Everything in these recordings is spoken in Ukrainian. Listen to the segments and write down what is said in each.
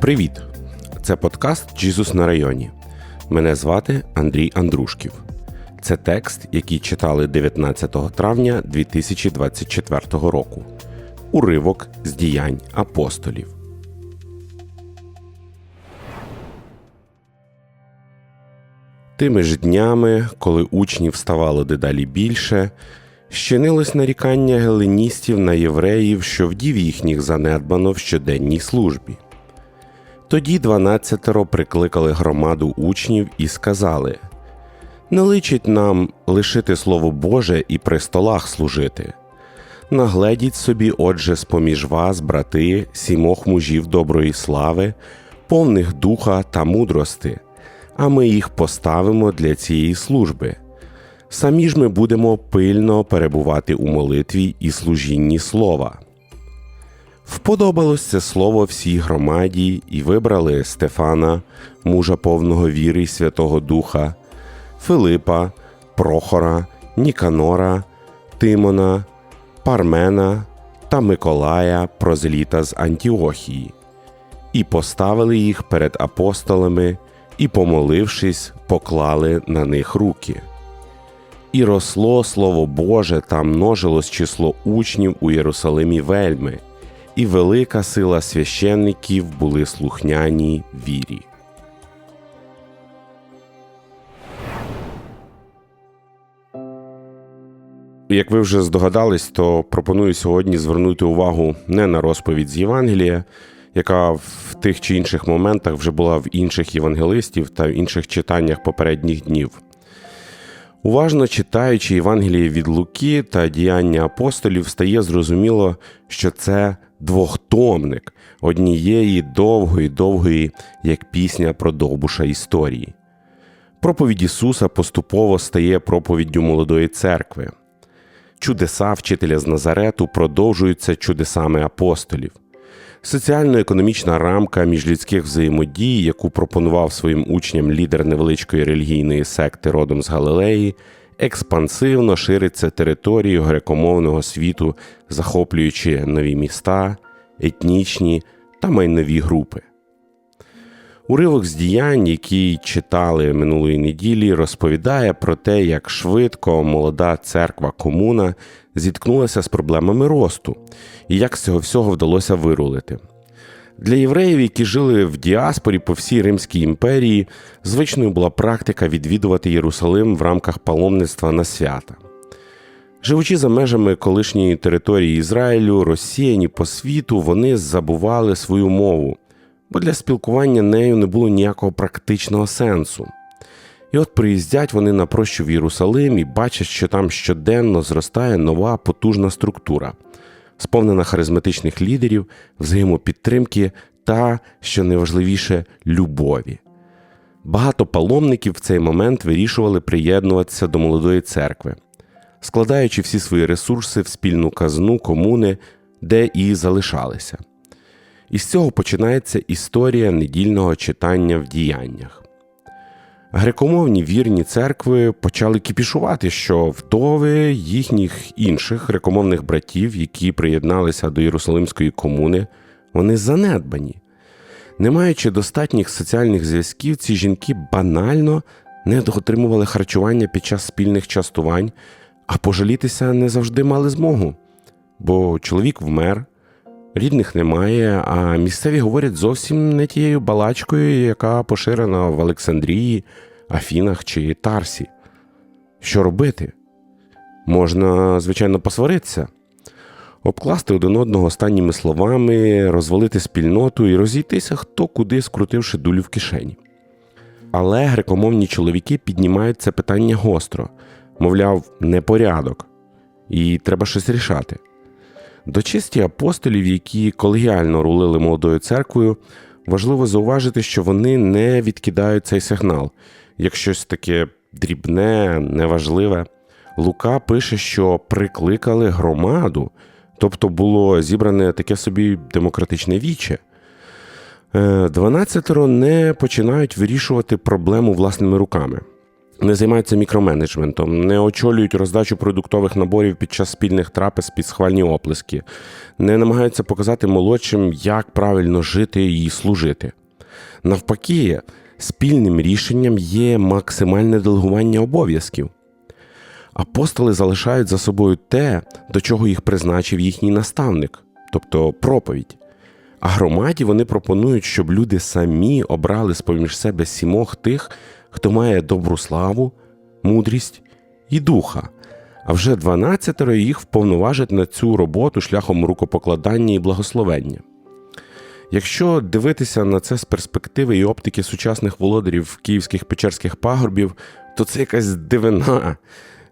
Привіт! Це подкаст Джізус на районі. Мене звати Андрій Андрушків. Це текст, який читали 19 травня 2024 року. Уривок з діянь апостолів. Тими ж днями, коли учнів ставало дедалі більше, щинилось нарікання геленістів на євреїв, що вдів їхніх занедбано в щоденній службі. Тоді дванадцятеро прикликали громаду учнів і сказали Не личить нам лишити Слово Боже і при столах служити. Нагледіть собі, отже, з поміж вас, брати, сімох мужів доброї слави, повних духа та мудрости, а ми їх поставимо для цієї служби. Самі ж ми будемо пильно перебувати у молитві і служінні слова. Вподобалось це слово всій громаді і вибрали Стефана, мужа повного віри й Святого Духа, Филипа, Прохора, Ніканора, Тимона, Пармена та Миколая, прозеліта з Антіохії, і поставили їх перед апостолами, і, помолившись, поклали на них руки. І росло Слово Боже та множилось число учнів у Єрусалимі вельми, і велика сила священників були слухняні вірі. Як ви вже здогадались, то пропоную сьогодні звернути увагу не на розповідь з Євангелія, яка в тих чи інших моментах вже була в інших євангелистів та в інших читаннях попередніх днів. Уважно читаючи Євангеліє від Луки та діяння апостолів, стає зрозуміло, що це двохтомник однієї довгої, довгої, як пісня про довбуша історії. Проповідь Ісуса поступово стає проповіддю молодої церкви. Чудеса вчителя з Назарету продовжуються чудесами апостолів. Соціально-економічна рамка міжлюдських взаємодій, яку пропонував своїм учням лідер невеличкої релігійної секти родом з Галилеї, експансивно шириться територією грекомовного світу, захоплюючи нові міста, етнічні та майнові групи. Уривок з діянь, який читали минулої неділі, розповідає про те, як швидко молода церква комуна зіткнулася з проблемами росту і як з цього всього вдалося вирулити. Для євреїв, які жили в діаспорі по всій Римській імперії, звичною була практика відвідувати Єрусалим в рамках паломництва на свята. Живучи за межами колишньої території Ізраїлю, розсіяні по світу, вони забували свою мову, бо для спілкування нею не було ніякого практичного сенсу. І от приїздять вони на прощу в Єрусалим і бачать, що там щоденно зростає нова потужна структура, сповнена харизматичних лідерів, взаємопідтримки та, що найважливіше, любові. Багато паломників в цей момент вирішували приєднуватися до молодої церкви, складаючи всі свої ресурси в спільну казну комуни, де і залишалися. І з цього починається історія недільного читання в діяннях. Грекомовні вірні церкви почали кіпішувати, що вдови їхніх інших грекомовних братів, які приєдналися до Єрусалимської комуни, вони занедбані. Не маючи достатніх соціальних зв'язків, ці жінки банально не отримували харчування під час спільних частувань, а пожалітися не завжди мали змогу. Бо чоловік вмер, рідних немає, а місцеві говорять зовсім не тією балачкою, яка поширена в Олександрії, Афінах чи Тарсі. Що робити? Можна, звичайно, посваритися, обкласти один одного останніми словами, розвалити спільноту і розійтися хто куди, скрутивши дулю в кишені. Але грекомовні чоловіки піднімають це питання гостро, мовляв, непорядок, і треба щось рішати. До чисті апостолів, які колегіально рулили молодою церквою, важливо зауважити, що вони не відкидають цей сигнал. Як щось таке дрібне, неважливе. Лука пише, що прикликали громаду, тобто було зібране таке собі демократичне віче. Дванадцятеро не починають вирішувати проблему власними руками. Не займаються мікроменеджментом, не очолюють роздачу продуктових наборів під час спільних трапез під схвальні оплески, не намагаються показати молодшим, як правильно жити і служити. Навпаки, спільним рішенням є максимальне делегування обов'язків. Апостоли залишають за собою те, до чого їх призначив їхній наставник, тобто проповідь. А громаді вони пропонують, щоб люди самі обрали з поміж себе сімох тих, хто має добру славу, мудрість і духа, а вже дванадцятеро їх вповноважить на цю роботу шляхом рукопокладання і благословення. Якщо дивитися на це з перспективи і оптики сучасних володарів київських печерських пагорбів, то це якась дивина,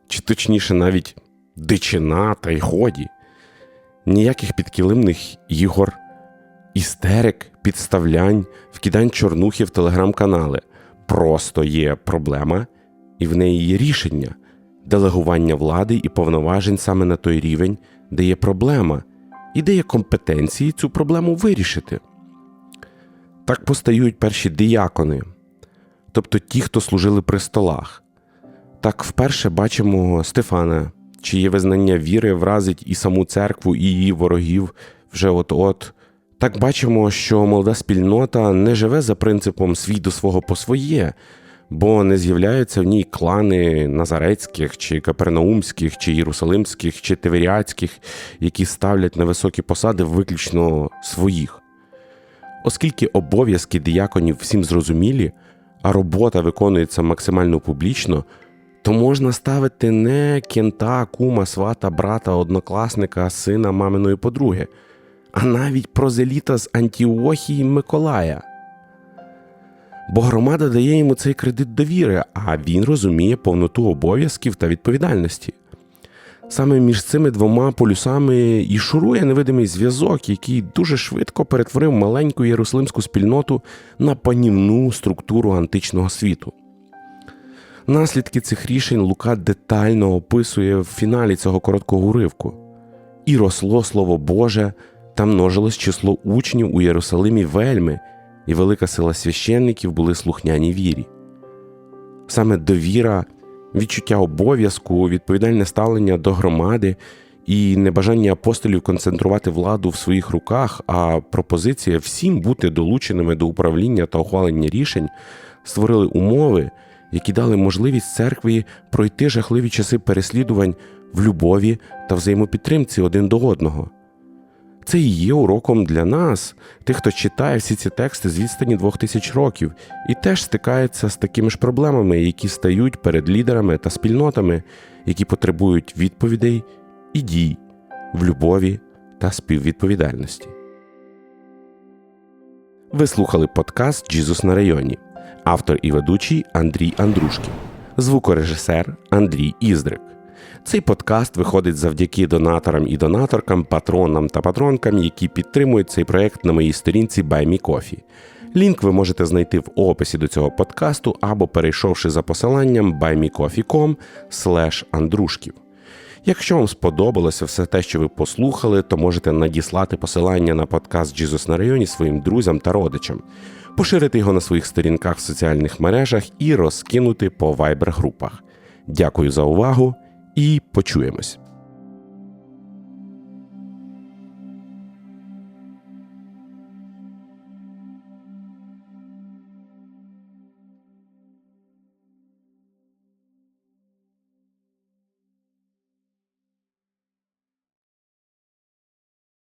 чи точніше навіть дичина та й ході. Ніяких підкилимних ігор, істерик, підставлянь, вкидань чорнухи в телеграм-канали. Просто є проблема, і в неї є рішення делегування влади і повноважень саме на той рівень, де є проблема, і де є компетенції цю проблему вирішити. Так постають перші діякони, тобто ті, хто служили при столах. Так вперше бачимо Стефана, чиє визнання віри вразить і саму церкву, і її ворогів вже от-от. Так бачимо, що молода спільнота не живе за принципом свій до свого по своє, бо не з'являються в ній клани назарецьких, чи капернаумських, чи єрусалимських, чи тиверіатських, які ставлять на високі посади виключно своїх. Оскільки обов'язки діяконів всім зрозумілі, а робота виконується максимально публічно, то можна ставити не кента, кума, свата, брата, однокласника, сина маминої подруги, а навіть прозеліта з Антіохії Миколая. Бо громада дає йому цей кредит довіри, а він розуміє повноту обов'язків та відповідальності. Саме між цими двома полюсами і шурує невидимий зв'язок, який дуже швидко перетворив маленьку єрусалимську спільноту на панівну структуру античного світу. Наслідки цих рішень Лука детально описує в фіналі цього короткого уривку. І росло Слово Боже, та множилось число учнів у Єрусалимі вельми, і велика сила священників були слухняні вірі. Саме довіра, відчуття обов'язку, відповідальне ставлення до громади і небажання апостолів концентрувати владу в своїх руках, а пропозиція всім бути долученими до управління та ухвалення рішень створили умови, які дали можливість церкві пройти жахливі часи переслідувань в любові та взаємопідтримці один до одного. Це і є уроком для нас, тих, хто читає всі ці тексти з відстані двох тисяч років, і теж стикається з такими ж проблемами, які стають перед лідерами та спільнотами, які потребують відповідей і дій в любові та співвідповідальності. Ви слухали подкаст Джізус на районі, автор і ведучий Андрій Андрушкін, звукорежисер Андрій Іздрик. Цей подкаст виходить завдяки донаторам і донаторкам, патронам та патронкам, які підтримують цей проект на моїй сторінці BuyMeCoffee. Лінк ви можете знайти в описі до цього подкасту або перейшовши за посиланням buymecoffee.com андрушків. Якщо вам сподобалося все те, що ви послухали, то можете надіслати посилання на подкаст Джізус на районі своїм друзям та родичам, поширити його на своїх сторінках в соціальних мережах і розкинути по вайбер-групах. Дякую за увагу почуємось.